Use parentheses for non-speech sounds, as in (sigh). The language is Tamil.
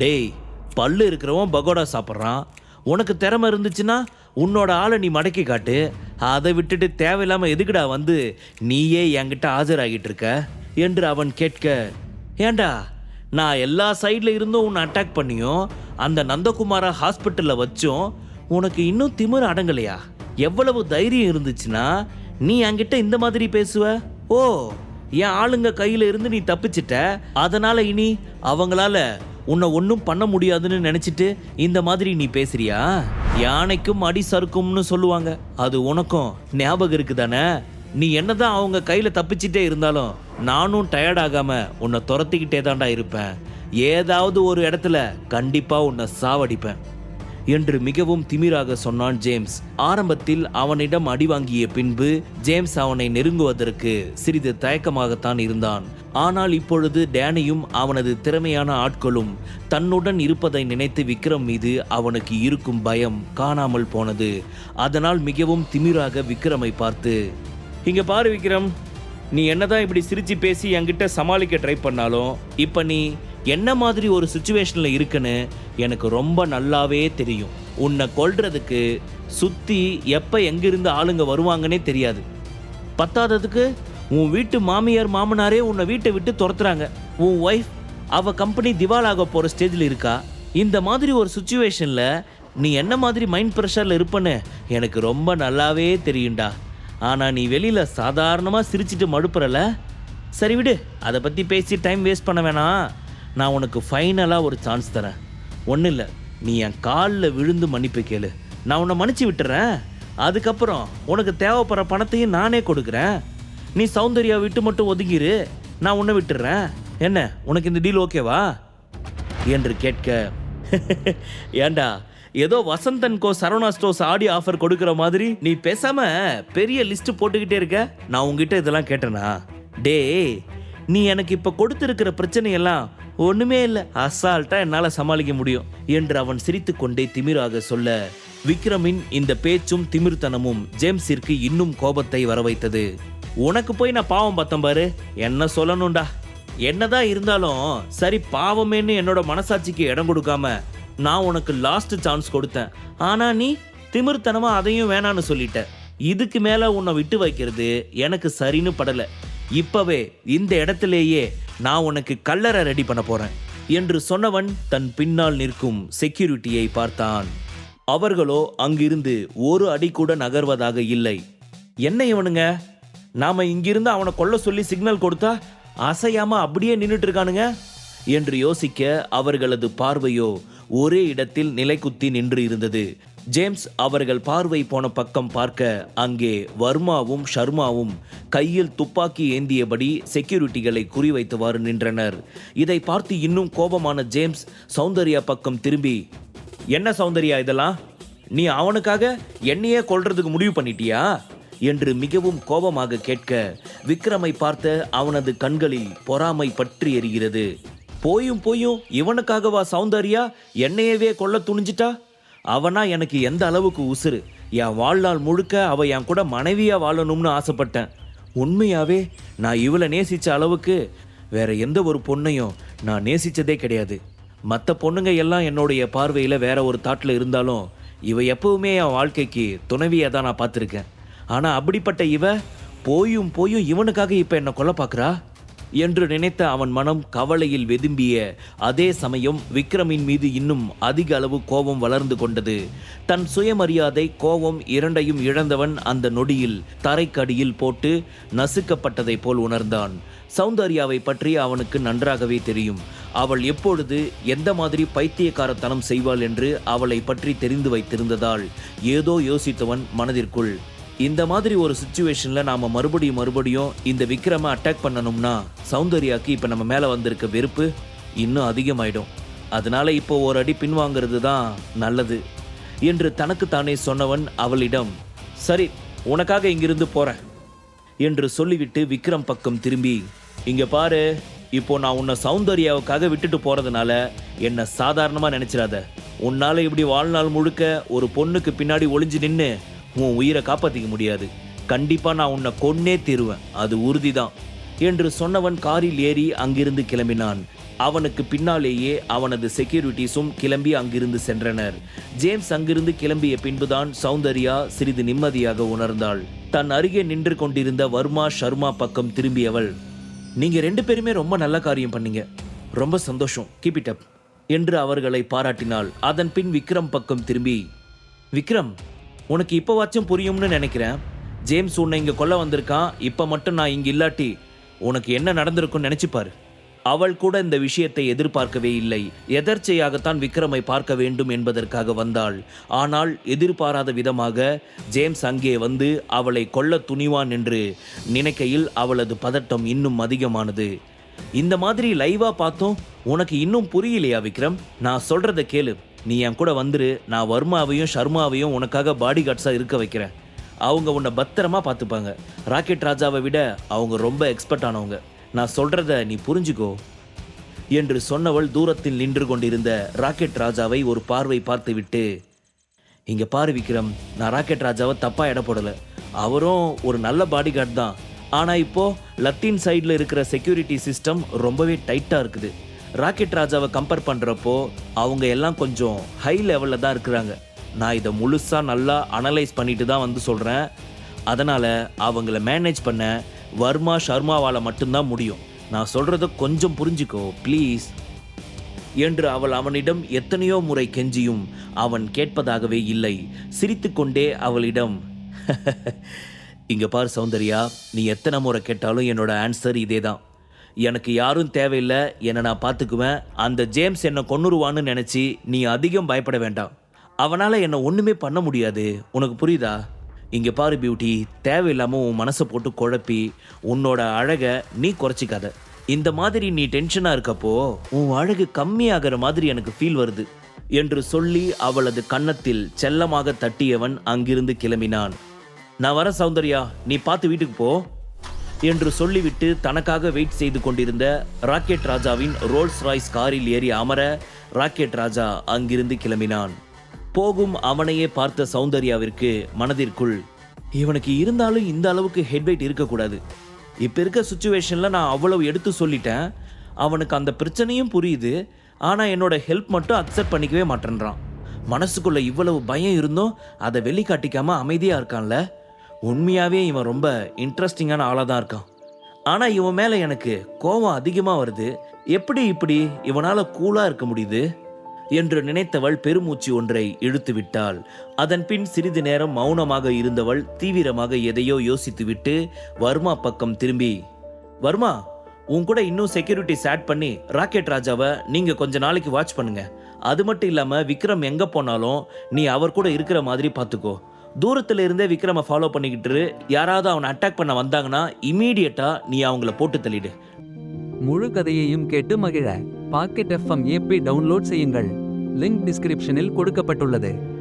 டேய் பல்லு இருக்கிறவன் பகோடா சாப்பிட்றான். உனக்கு திறமை இருந்துச்சுன்னா உன்னோட ஆளை நீ மடக்கி காட்டு. அதை விட்டுட்டு தேவையில்லாமல் எதுக்குடா வந்து நீயே என்கிட்ட ஆஜராகிட்டு இருக்க? என்று அவன் கேட்க ஏண்டா நான் எல்லா சைடில் இருந்தும் உன்னை அட்டாக் பண்ணியும் அந்த நந்தகுமாரை ஹாஸ்பிட்டலில் வச்சும் உனக்கு இன்னும் திமிர் அடங்கலையா? எவ்வளவு தைரியம் இருந்துச்சுன்னா நீ என்கிட்ட இந்த மாதிரி பேசுவ? ஓ என் ஆளுங்க கையில இருந்து நீ தப்பிச்சிட்ட. அதனால இனி அவங்களால உன்னை ஒன்றும் பண்ண முடியாதுன்னு நினச்சிட்டு இந்த மாதிரி நீ பேசுறியா? யானைக்கும் அடி சறுக்கும்னு சொல்லுவாங்க. அது உனக்கும் ஞாபகம் இருக்குதானே? நீ என்னதான் அவங்க கையில் தப்பிச்சிட்டே இருந்தாலும் நானும் டயர்ட் உன்னை துரத்திக்கிட்டே தாண்டா இருப்பேன். ஏதாவது ஒரு இடத்துல கண்டிப்பாக உன்னை சாவடிப்பேன். என்று மிகவும் திமிராக சொன்னான் ஜேம்ஸ். ஆரம்பத்தில் அவனிடம் அடி வாங்கிய பின்பு ஜேம்ஸ் அவனை நெருங்குவதற்கு சிறிது தயக்கமாகத்தான் இருந்தான். ஆனால் இப்பொழுது டேனியும் அவனது திறமையான ஆட்களும் தன்னுடன் இருப்பதை நினைத்து விக்ரம் மீது அவனுக்கு இருக்கும் பயம் காணாமல் போனது. அதனால் மிகவும் திமிராக விக்ரமை பார்த்து இங்க பாரு விக்ரம் நீ என்னதான் இப்படி சிரிச்சு பேசி என்கிட்ட சமாளிக்க ட்ரை பண்ணாலும் இப்போ நீ என்ன மாதிரி ஒரு சுச்சுவேஷன்ல இருக்குன்னு எனக்கு ரொம்ப நல்லாவே தெரியும். உன்னை கொல்றதுக்கு சுத்தி எப்ப எங்கிருந்து ஆளுங்க வருவாங்கன்னே தெரியாது. பத்தாததுக்கு உன் வீட்டு மாமியார் மாமனாரே உன்னை வீட்டை விட்டு துரத்துறாங்க. உன் ஒய்ஃப் அவ கம்பெனி திவாலாக போற ஸ்டேஜில் இருக்கா? இந்த மாதிரி ஒரு சுச்சுவேஷன்ல நீ என்ன மாதிரி மைண்ட் ப்ரெஷரில் இருப்பன்னு எனக்கு ரொம்ப நல்லாவே தெரியும்டா. ஆனால் நீ வெளியில் சாதாரணமாக சிரிச்சிட்டு மடுப்புறல? சரி விடு அதை பற்றி பேசி டைம் வேஸ்ட் பண்ண வேணாம். நான் உனக்கு ஃபைனலாக ஒரு சான்ஸ் தரேன். ஒன்றும் இல்லை நீ என் காலில் விழுந்து மன்னிப்பு கேளு. நான் உன்னை மன்னிச்சு விட்டுறேன். அதுக்கப்புறம் உனக்கு தேவைப்படுற பணத்தையும் நானே கொடுக்குறேன். நீ சௌந்தர்யா விட்டு மட்டும் ஒதுங்கிரு. நான் உன்னை விட்டுறேன். என்ன உனக்கு இந்த டீல் ஓகேவா என்று கேட்க (laughs) ஏண்டா ஏதோ Vasanthan co Saravana stores Aadi offer கொடுக்கிற மாதிரி நீ பேசாம பெரிய லிஸ்ட் போட்டுக்கிட்டே இருக்க? நான் உங்ககிட்ட இதெல்லாம் கேட்டேனா? டேய் நீ எனக்கு இப்ப கொடுத்திருக்கிற பிரச்சனையெல்லாம் ஒண்ணுமே இல்லை. அசால்ட்டா என்னால சமாளிக்க முடியும் என்று அவன் சிரித்துக்கொண்டே திமிராக சொல்ல விக்ரமின் இந்த பேச்சும் திமிர்த்தனமும் ஜேம்ஸிற்கு இன்னும் கோபத்தை வரவைத்தது. உனக்கு போய் நான் பாவம் பார்த்தேன் பாரு. என்ன சொல்லணும்டா. என்னதான் இருந்தாலும் சரி பாவமேன்னு என்னோட மனசாட்சிக்கு இடம் கொடுக்காம நான் உனக்கு லாஸ்ட் சான்ஸ் கொடுத்தேன். ஆனா நீ திமிர்த்தனமா அதையும் வேணான்னு சொல்லிட்ட. இதுக்கு மேல உன்னை விட்டு வைக்கிறது எனக்கு சரின்னு படல. இப்பவே இந்த இடத்திலேயே நான் உனக்கு கல்லறை ரெடி பண்ண போறேன் என்று சொன்னவன் தன் பின்னால் நிற்கும் செக்யூரிட்டியை பார்த்தான். அவர்களோ அங்கிருந்து ஒரு அடி கூட நகர்வதாக இல்லை. என்ன இவனுங்க? நாம இங்கிருந்து அவனை கொல்ல சொல்லி சிக்னல் கொடுத்தா அசையாம அப்படியே நின்றுட்டு இருக்கானுங்க என்று யோசிக்க அவர்களது பார்வையோ ஒரே இடத்தில் நிலைக்குத்தி நின்று இருந்தது. ஜேம்ஸ் அவர்கள் பார்வை போன பக்கம் பார்க்க அங்கே வர்மாவும் ஷர்மாவும் கையில் துப்பாக்கி ஏந்தியபடி செக்யூரிட்டிகளை குறிவைத்தவாறு நின்றனர். இதை பார்த்து இன்னும் கோபமான ஜேம்ஸ் சௌந்தர்யா பக்கம் திரும்பி என்ன சௌந்தர்யா இதெல்லாம்? நீ அவனுக்காக என்னையே கொல்றதுக்கு முடிவு பண்ணிட்டியா? என்று மிகவும் கோபமாக கேட்க விக்ரமை பார்த்த அவனது கண்களில் பொறாமை பற்றி எரிகிறது. போயும் போயும் இவனுக்காகவா சௌந்தர்யா என்னையவே கொல்ல துணிஞ்சிட்டா? அவனா எனக்கு எந்த அளவுக்கு உசுரு என் வாழ்நாள் முழுக்க அவ என் கூட மனைவியா வாழணும்னு ஆசைப்பட்டேன். உண்மையாவே நான் இவளை நேசிச்ச அளவுக்கு வேற எந்த ஒரு பொண்ணையும் நான் நேசிச்சதே கிடையாது. மற்ற பொண்ணுங்க எல்லாம் என்னுடைய பார்வையில் வேற ஒரு தாட்டில் இருந்தாலும் இவ எப்பவுமே என் வாழ்க்கைக்கு துணைவியாக தான் நான் பார்த்துருக்கேன். ஆனால் அப்படிப்பட்ட இவ போயும் போயும் இவனுக்காக இப்போ என்னை கொல்ல பார்க்குறா? என்று நினைத்த அவன் மனம் கவலையில் வெதும்பிய அதே சமயம் விக்ரமின் மீது இன்னும் அதிக அளவு கோபம் வளர்ந்து கொண்டது. தன் சுயமரியாதை கோபம் இரண்டையும் இழந்தவன் அந்த நொடியில் தரைக்கடியில் போட்டு நசுக்கப்பட்டதைப் போல் உணர்ந்தான். சௌந்தர்யாவை பற்றி அவனுக்கு நன்றாகவே தெரியும். அவள் எப்பொழுது எந்த மாதிரி பைத்தியக்காரத்தனம் செய்வாள் என்று அவளை பற்றி தெரிந்து வைத்திருந்ததால் ஏதோ யோசித்தவன் மனதிற்குள் இந்த மாதிரி ஒரு சுச்சுவேஷன்ல நாம மறுபடியும் மறுபடியும் இந்த விக்ரம அட்டாக் பண்ணணும்னா சௌந்தர்யாக்கு இப்ப நம்ம மேல வந்திருக்க வெறுப்பு இன்னும் அதிகமாயிடும். அதனால இப்போ ஒரு அடி பின்வாங்கிறது தான் நல்லது என்று தனக்குத்தானே சொன்னவன் அவளிடம் சரி உனக்காக இங்கிருந்து போறேன் என்று சொல்லிவிட்டு விக்ரம் பக்கம் திரும்பி இங்க பாரு இப்போ நான் உன்னை சௌந்தர்யாவுக்காக விட்டுட்டு போறதுனால என்ன சாதாரணமா நினைச்சிடாத உன்னால இப்படி வாழ்நாள் முழுக்க ஒரு பொண்ணுக்கு பின்னாடி ஒளிஞ்சு நின்று உன் உயிரை காப்பாத்திக்க முடியாது. கண்டிப்பா நான் உன்னை கொன்னே தீருவேன். அது உறுதிதான். என்று சொன்னவன் காரில் ஏறி அங்கிருந்து கிளம்பினான். அவனுக்கு பின்னாலேயே அவனது செக்யூரிட்டிஸும் கிளம்பி அங்கிருந்து சென்றனர். ஜேம்ஸ் அங்கிருந்து கிளம்பிய பின்புதான் சௌந்தர்யா சிறிது நிம்மதியாக உணர்ந்தாள். தன் அருகே நின்று கொண்டிருந்த வர்மா ஷர்மா பக்கம் திரும்பியவள் நீங்க ரெண்டு பேருமே ரொம்ப நல்ல காரியம் பண்ணீங்க. ரொம்ப சந்தோஷம். கீப் இட் அப் என்று அவர்களை பாராட்டினாள். அதன் பின் விக்ரம் பக்கம் திரும்பி விக்ரம் உனக்கு இப்போவாச்சும் புரியும்னு நினைக்கிறேன். ஜேம்ஸ் உன்னை இங்கே கொல்ல வந்திருக்கான். இப்போ மட்டும் நான் இங்கே இல்லாட்டி உனக்கு என்ன நடந்திருக்கும்னு நினைச்சுப்பாரு அவள் கூட இந்த விஷயத்தை எதிர்பார்க்கவே இல்லை. எதர்ச்சையாகத்தான் விக்ரமை பார்க்க வேண்டும் என்பதற்காக வந்தாள். ஆனால் எதிர்பாராத விதமாக ஜேம்ஸ் அங்கே வந்து அவளை கொல்ல துணிவான் என்று நினைக்கையில் அவளது பதட்டம் இன்னும் அதிகமானது. இந்த மாதிரி லைவா பார்த்தோம். உனக்கு இன்னும் புரியலையா விக்ரம்? நான் சொல்கிறத கேளு. நீ என் கூட வந்துரு நான் வர்மாவையும் ஷர்மாவையும் உனக்காக பாடி கார்ட்ஸாக இருக்க வைக்கிறேன். அவங்க உன்னை பத்திரமா பார்த்துப்பாங்க. ராக்கெட் ராஜாவை விட அவங்க ரொம்ப எக்ஸ்பர்ட் ஆனவங்க. நான் சொல்கிறத நீ புரிஞ்சுக்கோ. என்று சொன்னவள் தூரத்தில் நின்று கொண்டிருந்த ராக்கெட் ராஜாவை ஒரு பார்வை பார்த்துவிட்டு இங்கே பாரு விக்ரம் நான் ராக்கெட் ராஜாவை தப்பாக இடப்படலை அவரும் ஒரு நல்ல பாடி கார்டு தான். ஆனால் இப்போது லத்தீன் சைடில் இருக்கிற செக்யூரிட்டி சிஸ்டம் ரொம்பவே டைட்டாக இருக்குது. ராக்கெட் ராஜாவை கம்பேர் பண்ணுறப்போ அவங்க எல்லாம் கொஞ்சம் ஹை லெவலில் தான் இருக்கிறாங்க. நான் இதை முழுசாக நல்லா அனலைஸ் பண்ணிட்டு தான் வந்து சொல்கிறேன் அதனால் அவங்கள மேனேஜ் பண்ண வர்மா ஷர்மாவால் மட்டும்தான் முடியும். நான் சொல்கிறத கொஞ்சம் புரிஞ்சுக்கோ ப்ளீஸ் என்று அவள் அவனிடம் எத்தனையோ முறை கெஞ்சியும் அவன் கேட்பதாகவே இல்லை. சிரித்துக்கொண்டே அவளிடம் இங்கே பார் சௌந்தர்யா நீ எத்தனை முறை கேட்டாலும் என்னோட ஆன்சர் இதே தான் எனக்கு யாரும் தேவையில்லை என்னை நான் பார்த்துக்குவேன். அந்த ஜேம்ஸ் என்னை கொன்னுருவான்னு நினச்சி நீ அதிகம் பயப்பட வேண்டாம். அவனால் என்னை ஒன்றுமே பண்ண முடியாது. உனக்கு புரியுதா? இங்கே பாரு பியூட்டி தேவையில்லாமல் உன் மனசை போட்டு குழப்பி உன்னோட அழகை நீ குறைச்சிக்காத. இந்த மாதிரி நீ டென்ஷனாக இருக்கப்போ உன் அழகு கம்மியாகிற மாதிரி எனக்கு ஃபீல் வருது என்று சொல்லி அவளது கன்னத்தில் செல்லமாக தட்டியவன் அங்கிருந்து கிளம்பினான். நான் வர சௌந்தர்யா. நீ பார்த்து வீட்டுக்கு போ. என்று சொல்லிவிட்டு தனக்காக வெயிட் செய்து கொண்டிருந்த ராக்கெட் ராஜாவின் ரோல்ஸ் ராய்ஸ் காரில் ஏறி அமர ராக்கெட் ராஜா அங்கிருந்து கிளம்பினான். போகும் அவனையே பார்த்த சௌந்தர்யாவிற்கு மனதிற்குள் இவனுக்கு இருந்தாலும் இந்த அளவுக்கு ஹெட்வெயிட் இருக்கக்கூடாது. இப்போ இருக்க சுச்சுவேஷனில் நான் அவ்வளவு எடுத்து சொல்லிட்டேன். அவனுக்கு அந்த பிரச்சனையும் புரியுது. ஆனால் என்னோட ஹெல்ப் மட்டும் அக்செப்ட் பண்ணிக்கவே மாட்டேன்றான். மனசுக்குள்ள இவ்வளவு பயம் இருந்தும் அதை வெளிக்காட்டிக்காம அமைதியா இருக்கான்ல? உண்மையாவே இவன் ரொம்ப இன்ட்ரெஸ்டிங்கான ஆளாக தான் இருக்கான். ஆனால் இவன் மேலே எனக்கு கோபம் அதிகமாக வருது. எப்படி இப்படி இவனால் கூலாக இருக்க முடியுது? என்று நினைத்தவள் பெருமூச்சு ஒன்றை இழுத்து விட்டாள். அதன் பின் சிறிது நேரம் மௌனமாக இருந்தவள் தீவிரமாக எதையோ யோசித்துவிட்டு வர்மா பக்கம் திரும்பி வர்மா உன் கூட இன்னும் செக்யூரிட்டி சேட் பண்ணி ராக்கெட் ராஜாவை நீங்கள் கொஞ்ச நாளைக்கு வாட்ச் பண்ணுங்க. அது மட்டும் இல்லாமல் விக்ரம் எங்கே போனாலும் நீ அவர் கூட இருக்கிற மாதிரி பார்த்துக்கோ தூரத்தில் இருந்தே விக்ரமை ஃபாலோ பண்ணிக்கிட்டு யாராவது அவனை அட்டாக் பண்ண வந்தாங்கன்னா இமீடியட்டா நீ அவங்கள போட்டு தள்ளிடு. முழு கதையையும் கேட்டு மகிழ. பாக்கெட் எஃப்எம் ஏபி டவுன்லோட் செய்யுங்கள். லிங்க் டிஸ்கிரிப்ஷனில் கொடுக்கப்பட்டுள்ளது.